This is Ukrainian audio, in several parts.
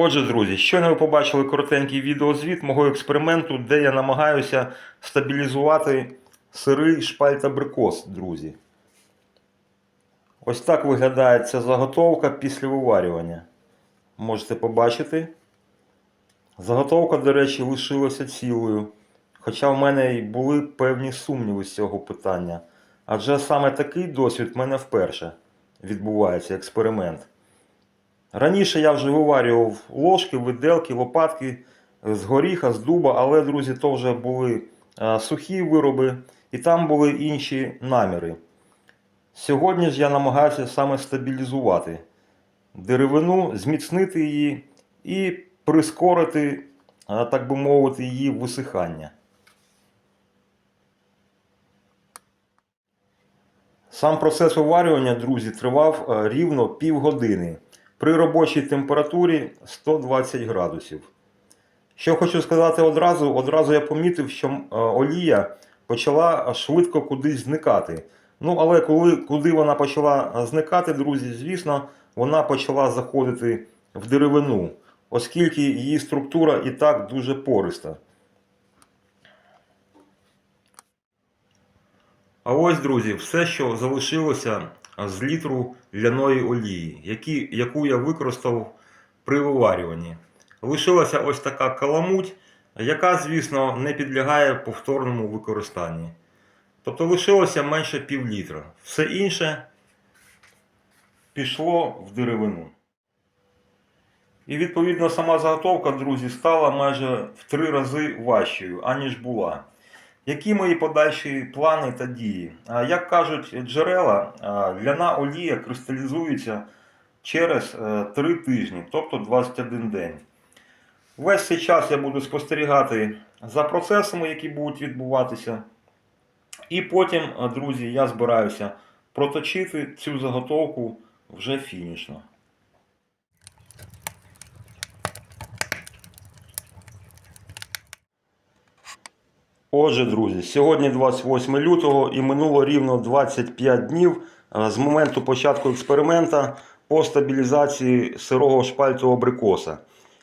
Отже, друзі, щойно ви побачили коротенький відеозвіт мого експерименту, де я намагаюся стабілізувати сирий шпаль та абрикос, друзі. Ось так виглядає ця заготовка після виварювання. Можете побачити. Заготовка, до речі, лишилася цілою. Хоча в мене й були певні сумніви з цього питання. Адже саме такий досвід в мене вперше відбувається експеримент. Раніше я вже виварював ложки, виделки, лопатки з горіха, з дуба, але, друзі, то вже були е, сухі вироби і там були інші наміри. Сьогодні ж я намагаюся саме стабілізувати деревину, зміцнити її і прискорити, е, так би мовити, її висихання. Сам процес виварювання, друзі, тривав е, рівно півгодини при робочій температурі 120 градусів. Що хочу сказати одразу, одразу я помітив, що е, олія почала швидко кудись зникати. Ну, але коли, куди вона почала зникати, друзі, звісно, вона почала заходити в деревину, оскільки її структура і так дуже пориста. А ось, друзі, все, що залишилося з літру ляної олії, які, яку я використав при виварюванні. Лишилася ось така каламуть, яка, звісно, не підлягає повторному використанні. Тобто лишилося менше пів літра. Все інше пішло в деревину. І відповідно сама заготовка, друзі, стала майже в три рази важчою, аніж була. Які мої подальші плани та дії? Як кажуть джерела, ляна олія кристалізується через 3 тижні, тобто 21 день. Весь цей час я буду спостерігати за процесами, які будуть відбуватися. І потім, друзі, я збираюся проточити цю заготовку вже фінішно. Отже, друзі, сьогодні 28 лютого і минуло рівно 25 днів е, з моменту початку експеримента по стабілізації сирого шпальтового абрикоса.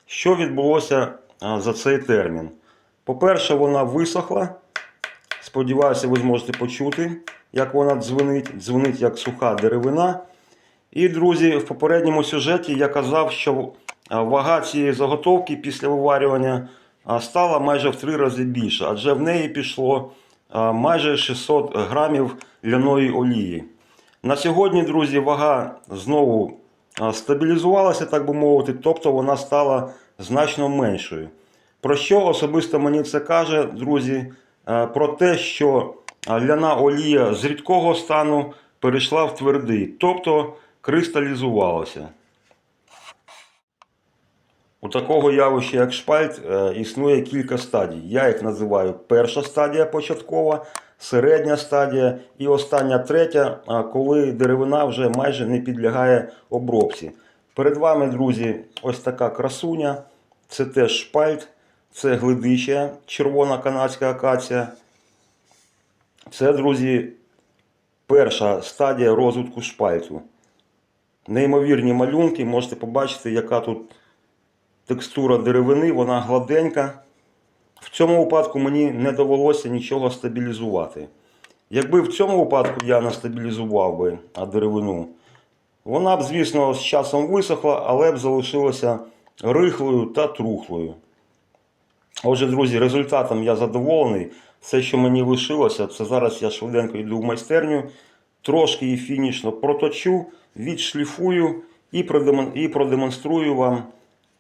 Що відбулося е, за цей термін? По-перше, вона висохла. Сподіваюся, ви зможете почути, як вона дзвонить, дзвонить як суха деревина. І, друзі, в попередньому сюжеті я казав, що е, вага цієї заготовки після виварювання стала майже в три рази більше, адже в неї пішло майже 600 грамів ляної олії. На сьогодні, друзі, вага знову стабілізувалася, так би мовити, тобто вона стала значно меншою. Про що особисто мені це каже, друзі? Про те, що ляна олія з рідкого стану перейшла в твердий, тобто кристалізувалася. У такого явища, як шпальт, е, існує кілька стадій. Я їх називаю перша стадія початкова, середня стадія і остання третя, коли деревина вже майже не підлягає обробці. Перед вами, друзі, ось така красуня. Це теж шпальт, це глидича, червона канадська акація. Це, друзі, перша стадія розвитку шпальту. Неймовірні малюнки, можете побачити, яка тут текстура деревини, вона гладенька. В цьому випадку мені не довелося нічого стабілізувати. Якби в цьому випадку я не стабілізував би деревину, вона б, звісно, з часом висохла, але б залишилася рихлою та трухлою. Отже, друзі, результатом я задоволений. Все, що мені лишилося, це зараз я швиденько йду в майстерню, трошки її фінішно проточу, відшліфую і продемонструю вам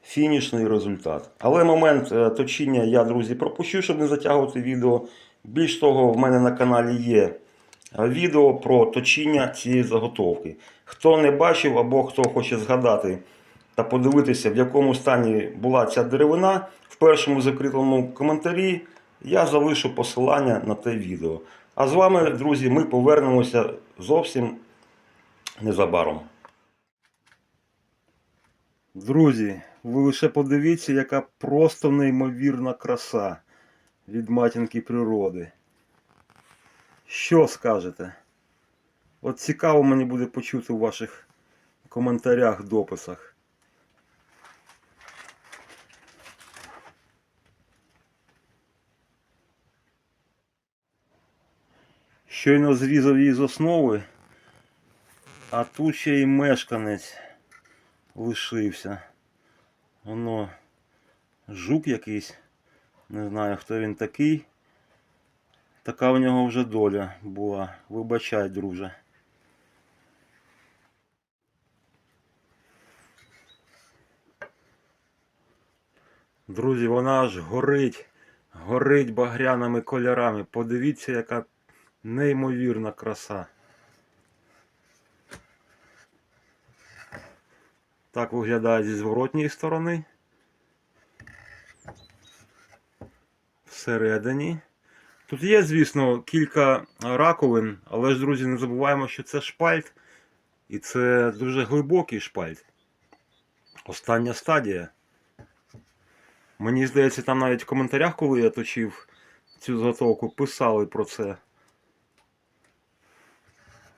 фінішний результат. Але момент е, точіння я, друзі, пропущу, щоб не затягувати відео. Більш того, в мене на каналі є е, відео про точіння цієї заготовки. Хто не бачив або хто хоче згадати та подивитися, в якому стані була ця деревина, в першому закритому коментарі я залишу посилання на те відео. А з вами, друзі, ми повернемося зовсім незабаром. Друзі, ви лише подивіться, яка просто неймовірна краса від матінки природи. Що скажете? От цікаво мені буде почути у ваших коментарях, дописах. Щойно зрізав її з основи, а тут ще й мешканець лишився. Воно жук якийсь. Не знаю, хто він такий. Така у нього вже доля була. Вибачай, друже. Друзі, вона аж горить, горить багряними кольорами. Подивіться, яка неймовірна краса. Так виглядає зі зворотньої сторони. Всередині. Тут є, звісно, кілька раковин, але ж, друзі, не забуваємо, що це шпальт. І це дуже глибокий шпальт. Остання стадія. Мені здається, там навіть в коментарях, коли я точив цю заготовку, писали про це.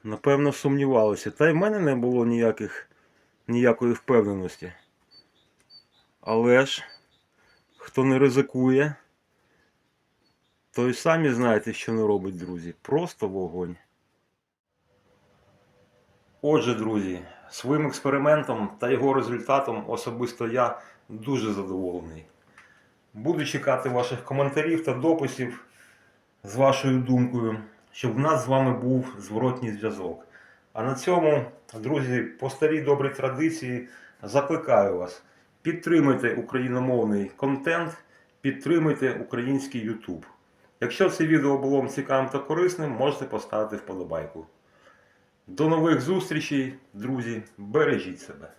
Напевно, сумнівалися. Та й в мене не було ніяких, ніякої впевненості. Але ж, хто не ризикує, той самі знаєте, що не робить, друзі. Просто вогонь. Отже, друзі, своїм експериментом та його результатом особисто я дуже задоволений. Буду чекати ваших коментарів та дописів з вашою думкою, щоб в нас з вами був зворотній зв'язок. А на цьому, друзі, по старій добрій традиції закликаю вас. Підтримуйте україномовний контент, підтримуйте український YouTube. Якщо це відео було вам цікавим та корисним, можете поставити вподобайку. До нових зустрічей, друзі! Бережіть себе!